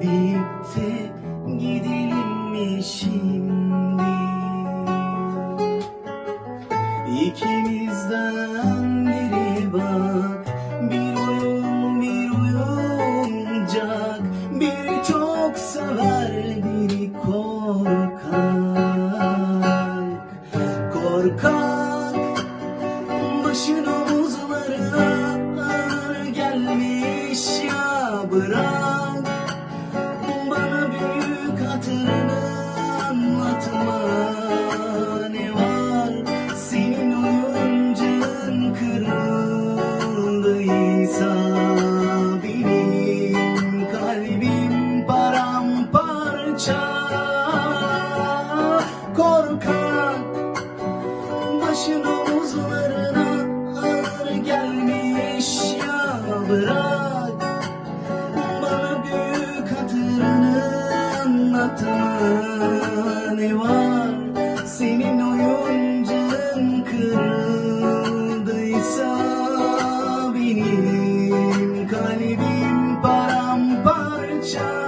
birlikte gidelim mi şimdi? İkimizden biri bak Bir oyun bir oyuncak. Biri çok sever biri korkak. Korkak başını omuzlarına Gelmiş. Ya bırak. kalkan Başın omuzlarına ağır gelmiş ya Bana büyük hatırını anlatan ne var? Senin oyuncağın kırıldıysa benim kalbim paramparça.